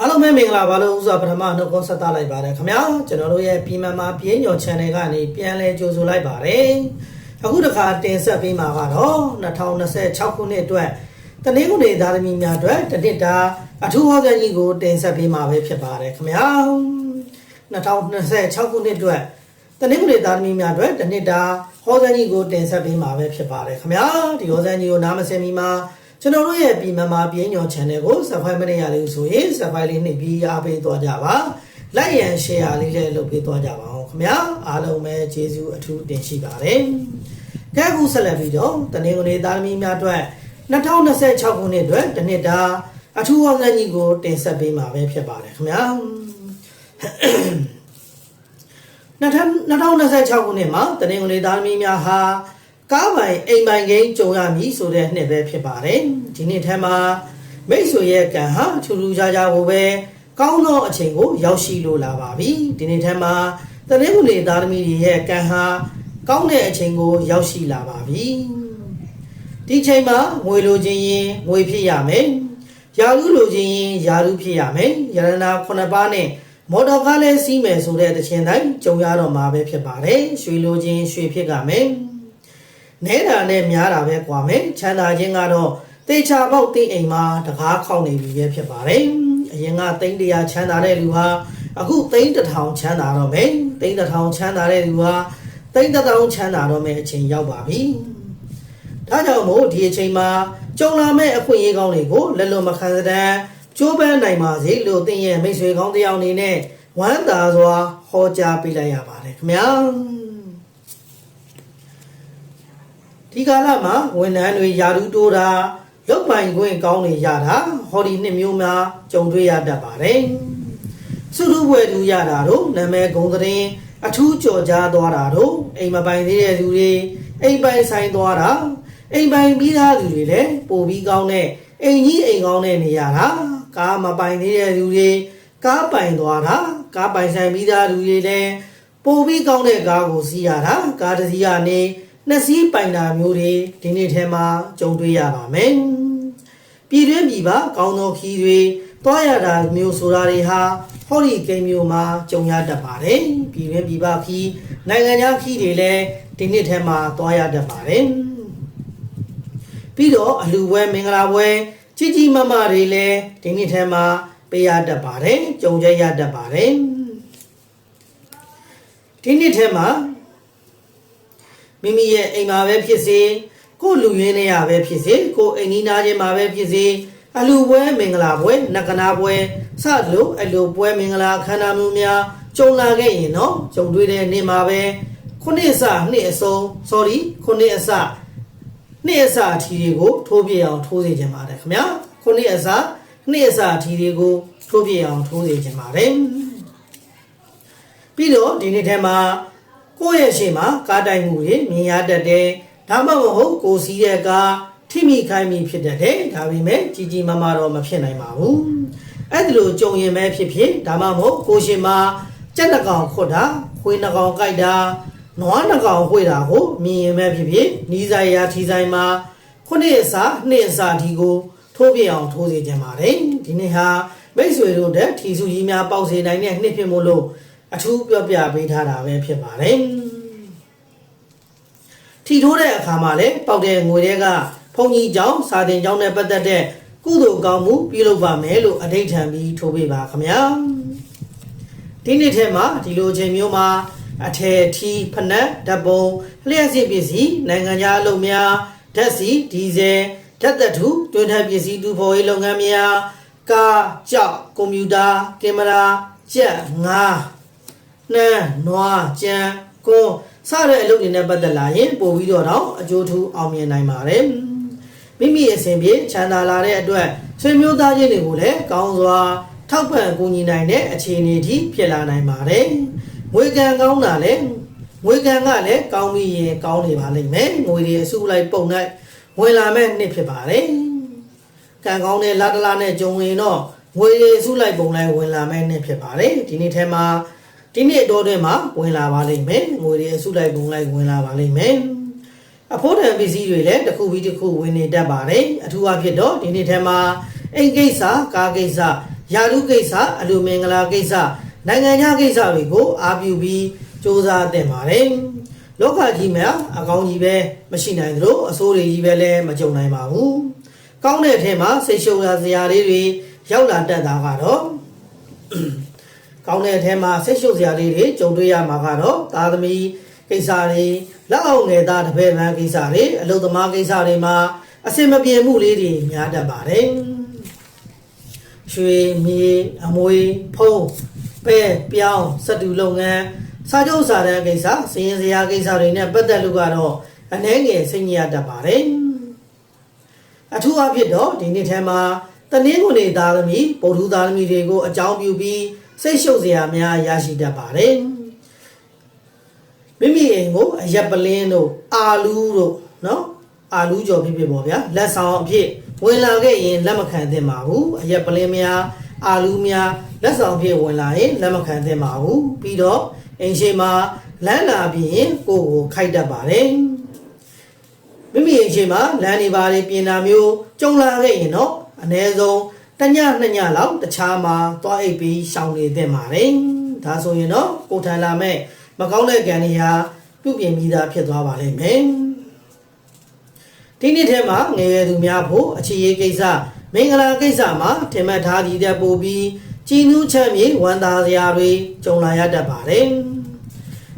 အားလုံးပဲမင်္ဂလာပါလို့ဥစွာပထမနှုတ်ခွန်းဆက်သလိုက်ပါတယ်ခင်ဗျာကျွန်တော်တို့ရဲ့ပြည်မမှာပြင်းညော် channel ကနေပြန်လဲကြိုဆိုလိုက်ပါတယ်အခုတစ်ခါတင်ဆက်ပေးမှာကတော့2026ခုနှစ်အတွက်တနင်္ဂနွေသားသမီးများအတွက်တစ်နှစ်တာအထူးဟောကြားကြီးကိုတင်ဆက်ပေးမှာပဲဖြစ်ပါတယ်ခင်ဗျာ2026ခုနှစ်အတွက်တနင်္ဂနွေသားသမီးများအတွက်တစ်နှစ်တာဟောကြားကြီးကိုတင်ဆက်ပေးမှာပဲဖြစ်ပါတယ်ခင်ဗျာဒီဟောကြားကြီးကိုနားမစင်မီမှာ ကျွန်တော်တို့ရဲ့ပြည်မမှာပြင်းညော် channel ကို subscribe မလုပ်ရသေးဘူးဆိုရင် subscribe လေးနှိပ်ပြီးအားပေးသွားကြပါ like ရန် share လေးလည်းလုပ်ပေးသွားကြပါအောင်ခင်ဗျာအားလုံးပဲကျေးဇူးအထူးတင်ရှိပါတယ်ကဲအခုဆက်လက်ပြီးတော့တနင်္ဂနွေသားသမီးများအတွက်2026ခုနှစ်အတွက်တစ်နှစ်တာအထူးအောင်စံကြီးကိုတင်ဆက်ပေးမှာပဲဖြစ်ပါတယ်ခင်ဗျာ2026ခုနှစ်မှာတနင်္ဂနွေသားသမီးများဟာ ကားပိုင်အိမ်ပိုင်ကိန်းကြုံရမည်ဆိုတဲ့နှစ်ပဲဖြစ်ပါတယ်ဒီနှစ်ထဲမှာမိတ်ဆွေရဲ့ကံဟာထူးထူးခြားခြားကိုပဲကောင်းသောအချိန်ကိုရောက်ရှိလိုလာပါပြီဒီနေ့ထဲမှာတနင်္ဂနွေသားသမီးတွေရဲ့ကံဟာကောင်းတဲ့အချိန်ကိုရောက်ရှိလာပါပြီဒီချိန်မှာငွေလိုချင်ရင်ငွေဖြစ်ရမယ်ယာရုလိုချင်ရင်ယာရုဖြစ်ရမယ်ယရနာ9ပါးနဲ့မော်တော်ကားလည်းစီးမယ်ဆိုတဲ့တခြင်းတိုင်းကြုံရတော့မှာပဲဖြစ်ပါတယ်ရွှေလိုချင်ရွှေဖြစ်ကမယ် နဲတာနဲ့များတာပဲကွာမယ်ချမ်းသာခြင်းကတော့တေချာပေါက်တိအိမ်မှာတကားခေါက်နေပြီပဲဖြစ်ပါတယ်အရင်ကသိန်းတရာချမ်းသာတဲ့လူဟာအခုသိန်းတစ်ထောင်ချမ်းသာတော့မယ်သိန်းတစ်ထောင်ချမ်းသာတဲ့လူဟာသိန်းတစ်ထောင်ချမ်းသာတော့မယ်အချိန်ရောက်ပါပြီဒါကြောင့်မို့ဒီအချိန်မှာကြုံလာမဲ့အခွင့်အရေးကောင်းတွေကိုလက်လွန်မခံစတဲ့ကျိုးပန်းနိုင်ပါစေလို့သင်ရဲ့မိတ်ဆွေကောင်းတစ်ယောက်အနေနဲ့ဝမ်းသာစွာဟောကြားပေးလိုက်ရပါတယ်ခင်ဗျာ ဒီကာလမှာဝန်ထမ်းတွေယာရုတိုးတာလုတ်ပိုင်ခွင့်ကောင်းနေရတာဟောဒီနှစ်မျိုးများကြုံတွေ့ရတတ်ပါတယ်စုလူဘွယ်သူရတာတို့နာမည်ဂုံသတင်းအထူးကြော်ကြားသွားတာတို့အိမ်မပိုင်သေးတဲ့သူတွေအိမ်ပိုင်ဆိုင်သွားတာအိမ်ပိုင်ပြီးသားသူတွေလည်းပိုပြီးကောင်းတဲ့အိမ်ကြီးအိမ်ကောင်းတဲ့နေရတာကားမပိုင်သေးတဲ့သူတွေကားပိုင်သွားတာကားပိုင်ဆိုင်ပြီးသားသူတွေလည်းပိုပြီးကောင်းတဲ့ကားကိုစီးရတာကားတစ်စီးကနေ နှစ်စီးပိုင်တာမျိုးတွေဒီနေ့ထဲမှာကြုံတွေ့ရပါမယ်ပြည်တွင်းပြည်ပကောင်းသောခီးတွေတွားရတာမျိုးဆိုတာတွေဟာဟောဒီကိန်းမျိုးမှာကြုံရတတ်ပါတယ်ပြည်တွင်းပြည်ပခီးနိုင်ငံခြားခီးတွေလည်းဒီနေ့ထဲမှာတွားရတတ်ပါတယ်ပြီးတော့အလူပွဲမင်္ဂလာပွဲကြီးကြီးမားမားတွေလည်းဒီနေ့ထဲမှာပေးရတတ်ပါတယ်ကြုံကြရတတ်ပါတယ်ဒီနေ့ထဲမှာ မိမိရဲ့အိမ်မှာပဲဖြစ်စေကိုယ်လူရင်းနေရပဲဖြစ်စေကိုယ်အိမ်ကြီးနာချင်းမှာပဲဖြစ်စေအလူပွဲမင်္ဂလာပွဲနကနာပွဲစသလိုအလူပွဲမင်္ဂလာခန္ဓာမျိုးများကြုံလာခဲ့ရင်တော့ကြုံတွေ့တဲ့နေ့မှာပဲခုနှစ်အစနှစ်အစုံ sorry ခုနှစ်အစနှစ်အစအထီတွေကိုထိုးပြအောင်ထိုးစေခြင်းပါတယ်ခင်ဗျာခုနှစ်အစနှစ်အစအထီတွေကိုထိုးပြအောင်ထိုးစေခြင်းပါတယ်ပြီးတော့ဒီနေ့ထဲမှာ ကိုယ့်ရဲ့ရှေ့မှာကားတိုင်မှုတွေမြင်ရတတ်တယ်ဒါမှမဟုတ်ကိုစီးတဲ့ကားထိမိခိုင်းမိဖြစ်တတ်တယ်ဒါပေမဲ့ကြီးကြီးမားမားတော့မဖြစ်နိုင်ပါဘူးအဲ့ဒါလိုကြုံရင်ပဲဖြစ်ဖြစ်ဒါမှမဟုတ်ကိုရှင်မှာကြက်နှကောင်ခွတ်တာခွေးနှကောင်ကြိုက်တာနွားနှကောင်ခွေတာကိုမြင်ရင်ပဲဖြစ်ဖြစ်နီးဆိုင်ရာထီဆိုင်မှာခုနှစ်အစားနှစ်အစားဒီကိုထိုးပြအောင်ထိုးစေခြင်းပါတယ်ဒီနေ့ဟာမိတ်ဆွေတို့တဲ့ထီစုကြီးများပေါက်စေနိုင်တဲ့နှစ်ဖြစ်မို့လို့ အထူးပြောပြပေးထားတာပဲဖြစ်ပါတယ်ထီထိုးတဲ့အခါမှာလည်းပေါက်တဲ့ငွေတွေကဘုံကြီးကျောင်းစာတင်ကျောင်းနဲ့ပတ်သက်တဲ့ကုသိုလ်ကောင်းမှုပြုလုပ်ပါမယ်လို့အဋိဌံပြီးထိုးပေးပါခင်ဗျာဒီနေ့ထဲမှာဒီလိုချိန်မျိုးမှာအထယ်ထီဖနက်ဓာတ်ပုံလျှက်စစ်ပစ္စည်းနိုင်ငံခြားအလုပ်များဓာတ်စီဒီဇယ်ဓာတ်သက်ထုတွင်းထပ်ပစ္စည်းတူဖော်ရေးလုပ်ငန်းများကားကြောက်ကွန်ပျူတာကင်မရာကြက်ငါး နှမ်းနွားကြံကွန်းစတဲ့အလုပ်တွေနဲ့ပတ်သက်လာရင်ပို့ပြီးတော့တော့အကျိုးထူးအောင်မြင်နိုင်ပါတယ်မိမိအစဉ်ပြေချမ်းသာလာတဲ့အတွက်ဆွေမျိုးသားချင်းတွေကိုလည်းကောင်းစွာထောက်ပံ့ကူညီနိုင်တဲ့အခြေအနေထိဖြစ်လာနိုင်ပါတယ်ငွေကံကောင်းတာလည်းငွေကံကလည်းကောင်းပြီးရင်ကောင်းနေပါလိမ့်မယ်ငွေတွေအစုလိုက်ပုံလိုက်ဝင်လာမဲ့နှစ်ဖြစ်ပါတယ်ကံကောင်းတဲ့လာတလာနဲ့ဂျုံဝင်တော့ငွေတွေအစုလိုက်ပုံလိုက်ဝင်လာမဲ့နှစ်ဖြစ်ပါတယ်ဒီနေ့ထဲမှာ ဒီနေ့အတော်တွင်မှာဝင်လာပါလိမ့်မယ်ငွေတွေအစုလိုက်ပုံလိုက်ဝင်လာပါလိမ့်မယ်အဖို့တံပစ္စည်းတွေလည်းတစ်ခုပြီးတစ်ခုဝင်နေတတ်ပါတယ်အထူးအဖြစ်တော့ဒီနေ့ထဲမှာအိမ်ကိစ္စကားကိစ္စယာရုကိစ္စအလူမင်္ဂလာကိစ္စနိုင်ငံခြားကိစ္စတွေကိုအားပြုပြီးစ조사တင်ပါတယ်လောကကြီးမှာအကောင်းကြီးပဲမရှိနိုင်သလိုအဆိုးတွေကြီးပဲလည်းမကြုံနိုင်ပါဘူးကောင်းတဲ့အထက်မှာစိတ်ရှုပ်ရစရာလေးတွေရောက်လာတတ်တာကတော့ ကောင်းတဲ့အထက်မှာစိတ်ရှုပ်စရာလေးတွေကြုံတွေ့ရမှာကတော့သာသမီကိစ္စတွေလက်အောင်ငယ်သားတစ်ဖက်လမ်းကိစ္စတွေအလုပ်သမားကိစ္စတွေမှာအဆင်မပြေမှုလေးတွေများတတ်ပါတယ်ရွှေမြေအမွေဖုံးပဲပြောင်းစက်တူလုပ်ငန်းစာချုပ်စာတမ်းကိစ္စစည်ရင်စရာကိစ္စတွေနဲ့ပတ်သက်လို့ကတော့အနှဲငယ်စိတ်ညစ်ရတတ်ပါတယ်အထူးအဖြစ်တော့ဒီနေ့ထဲမှာတနင်္ဂနွေသားသမီးဗုဒ္ဓသားသမီးတွေကိုအကြောင်းပြုပြီး စိတ်ရှုပ်စရာများရရှိတတ်ပါတယ်မိမိအိမ်ကိုအရက်ပလင်းတို့အာလူးတို့နော်အာလူးကြော်ဖြစ်ဖြစ်ပေါ့ဗျာလက်ဆောင်အဖြစ်ဝင်လာခဲ့ရင်လက်မခံသင့်ပါဘူးအရက်ပလင်းများအာလူးများလက်ဆောင်အဖြစ်ဝင်လာရင်လက်မခံသင့်ပါဘူးပြီးတော့အိမ်ရှိမှာလမ်းလာပြီးရင်ကိုယ့်ကိုခိုက်တတ်ပါတယ်မိမိအိမ်ရှိမှာလမ်းနေပါလေပြင်တာမျိုးကြုံလာခဲ့ရင်တော့အ ਨੇ ဆုံး တညနှစ်ညလောက်တခြားမှာသွားအိပ်ပြီးရှောင်နေသင့်ပါတယ်ဒါဆိုရင်တော့ကိုယ်ထန်လာမဲ့မကောင်းတဲ့ကံတွေဟာပြုပြင်ပြီးသားဖြစ်သွားပါလိမ့်မယ်ဒီနေ့ထဲမှာငယ်ရွယ်သူများဖို့အခြေရေးကိစ္စမင်္ဂလာကိစ္စမှာထင်မှတ်ထားသည်တဲ့ပို့ပြီးကြည်နူးချမ်းမြေဝန်သားစရာတွေကြုံလာရတတ်ပါတယ်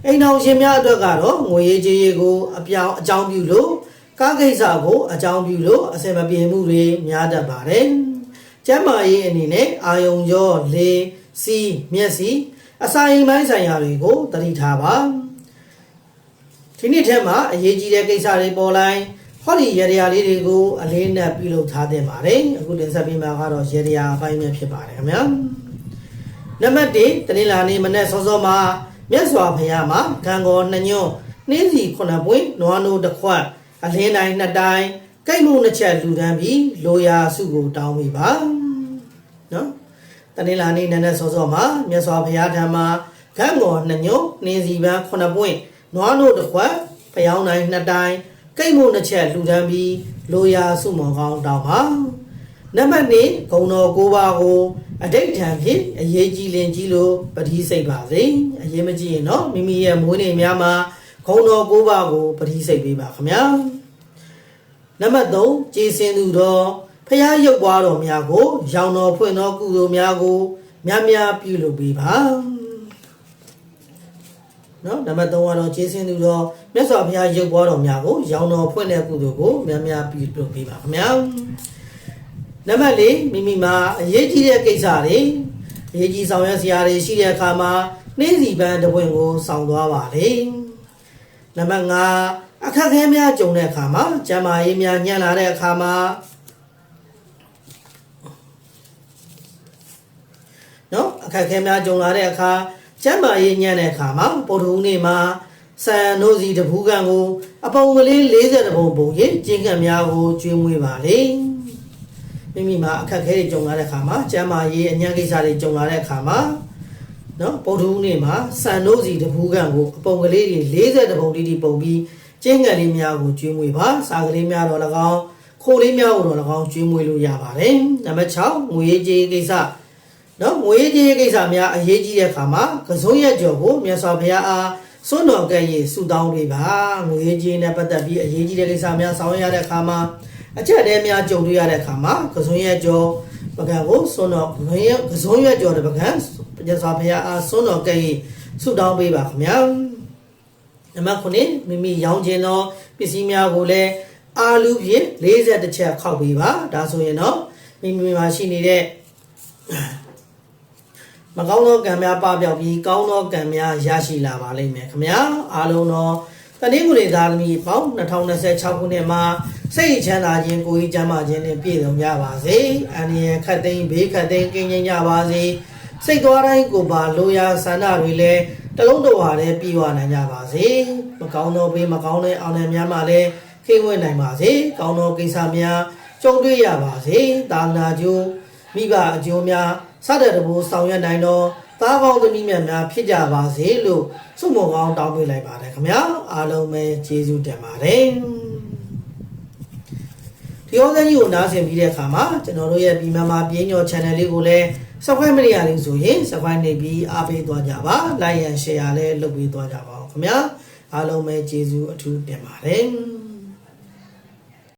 အိမ်တော်ရှင်များအတွက်ကတော့ငွေရေးကြေးရေးကိုအပြောင်းအကြောင်းပြုလို့ကားကိစ္စကိုအကြောင်းပြုလို့အစင်မပြေမှုတွေများတတ်ပါတယ် ကျမ်းမာရေးအနေနဲ့အာယုံကြောလေစီမျက်စိအစာအိမ်ပိုင်းဆိုင်ရာတွေကိုသတိထားပါဒီနေ့ထဲမှာအရေးကြီးတဲ့ကိစ္စတွေပေါ်လာရင်ဟောဒီရေရာလေးတွေကိုအလေးနက်ပြုလုပ်ထားတင်ပါတယ်အခုတင်ဆက်ပေးမှာကတော့ရေရာအပိုင်းပဲဖြစ်ပါတယ်ခင်ဗျာနံပါတ်1တနင်္လာနေ့မနေ့စောစောမှာမြတ်စွာဘုရားမှာဂံကောနှညွန့်နှင်းစီခုနှစ်ပွင့်နွားနိုးတစ်ခွက်အလင်းတိုင်းနှစ်တိုင်းကိတ်မှုနှစ်ချက်လူတန်းပြီးလိုရာစုကိုတောင်းမိပါ နော်တနင်္လာနေ့နံနက်စောစောမှာမြတ်စွာဘုရားထံမှာဂံကောနှညွန့်နှင်းစီပန်းခုနှစ်ပွင့်နွားနိုးတစ်ခွက်ဖျောင်းတိုင်းနှစ်တိုင်းကိတ်မှုနှစ်ချက်လူတန်းပြီးလိုရာစုမောင်ကောင်းတောင်းပါနံပါတ်2ဂုံတော်၉ပါးကိုအတိတ်ထံဖြင့်အရေးကြီးလင်ကြီးလို့ပတိစိတ်ပါစေအရေးမကြီးရင်တော့မိမိရဲ့မွေးနေ့များမှာဂုံတော်၉ပါးကိုပတိစိတ်ပေးပါခင်ဗျာနံပါတ်3ကြည်စင်သူတော် ဖျားရုပ်ပွားတော်များကို ရောင်တော်ဖွင့်တော်ကုသိုလ်များကိုများများပြုလုပ်ပေးပါနော်နံပါတ်3ကတော့ကျေးဇူးသူတော်မြတ်စွာဘုရားရုပ်ပွားတော်များကိုရောင်တော်ဖွင့်တဲ့ကုသိုလ်ကိုများများပြုလုပ်ပေးပါခင်ဗျာနံပါတ်4မိမိမှာအရေးကြီးတဲ့ကိစ္စတွေအရေးကြီးဆောင်ရွက်စရာတွေရှိတဲ့အခါမှာနှင်းစီပန်းတစ်ပွင့်ကိုဆောင်သွားပါလေနံပါတ်5အခက်အခဲများကြုံတဲ့အခါမှာကျန်းမာရေးများညံ့လာတဲ့အခါမှာ နော်အခက်အခဲများကြုံလာတဲ့အခါကျမ်းမာရေးညံ့တဲ့အခါမှာပုထုံးနေ့မှာဆန်နိုးစီတပူးကန်ကို အပုံကလေး40ပုံပုံရင်ကျင်းကံများကိုကျွေးမွေးပါလေမိမိမှာအခက်အခဲတွေကြုံလာတဲ့အခါမှာကျမ်းမာရေးအညံ့ကိစ္စတွေကြုံလာတဲ့အခါမှာနော်ပုထုံးနေ့မှာဆန်နိုးစီတပူးကန်ကိုအပုံကလေးတွေ40ပုံတိတိပုံပြီးကျင်းကံလေးများကိုကျွေးမွေးပါစာကလေးများတော့၎င်းခိုးလေးများကိုတော့၎င်းကျွေးမွေးလို့ရပါတယ်နံပါတ်6ငွေကြေးကိစ္စ နော်ငွေကြေးကိစ္စများအရေးကြီးတဲ့အခါမှာကစုံရက်ကြော်ကိုမြတ်စွာဘုရားအားစွန့်တော်ကဲ့ရေဆုတောင်းပေးပါငွေကြေးနဲ့ပတ်သက်ပြီးအရေးကြီးတဲ့ကိစ္စများဆောင်ရွက်ရတဲ့အခါမှာအချက်တဲများကြုံတွေ့ရတဲ့အခါမှာကစုံရက်ကြော်ပကံကိုစွန့်တော်ငွေကစုံရက်ကြော်တဲ့ပကံမြတ်စွာဘုရားအားစွန့်တော်ကဲ့ရေဆုတောင်းပေးပါခင်ဗျာနံပါတ်9မိမိရောင်းခြင်းသောပစ္စည်းများကိုလည်းအာလူဖြင့်40ချက်ခောက်ပေးပါဒါဆိုရင်တော့မိမိမှာရှိနေတဲ့ မကောင်းသောကံများပပျောက်ပြီးကောင်းသောကံများရရှိလာပါလိမ့်မယ်ခင်ဗျာအားလုံးသောတနင်္ဂနွေသားသမီးပေါင်း2026ခုနှစ်မှာစိတ်ချမ်းသာခြင်းကိုယ်ကြီးကျမ်းမာခြင်းနဲ့ပြည့်စုံကြပါစေအန္တရာယ်ခတ်သိမ်းဘေးခတ်သိမ်းကင်းကျင်းကြပါစေစိတ်သွားတိုင်းကိုပါလိုရာဆန္ဒတွေလည်းတလုံးတော်ဟာလည်းပြီးဝနိုင်ကြပါစေမကောင်းသောဘေးမကောင်းတဲ့အောင်နယ်များမှလည်းခိဝဲနိုင်ပါစေကောင်းသောကိစ္စများကြုံတွေ့ရပါစေတာနာကျိုးမိဘအကျိုးများ စတဲ့တဘူဆောင်ရွက်နိုင်တော့သားကောင်းသမီးမြတ်များဖြစ်ကြပါစေလို့ဆုမွန်ကောင်းတောင်းပေးလိုက်ပါတယ်ခင်ဗျာအားလုံးပဲကျေးဇူးတင်ပါတယ်ဒီဩဇာကြီးကိုနားဆင်ပြီးတဲ့အခါမှာကျွန်တော်တို့ရဲ့ပြည်မမာပြင်းညော channel လေးကိုလည်း subscribe မရရလို့ဆိုရင် subscribe နေပြီးအားပေးသွားကြပါ like and share လည်းလုပ်ပေးသွားကြပါဦးခင်ဗျာအားလုံးပဲကျေးဇူးအထူးတင်ပါတယ်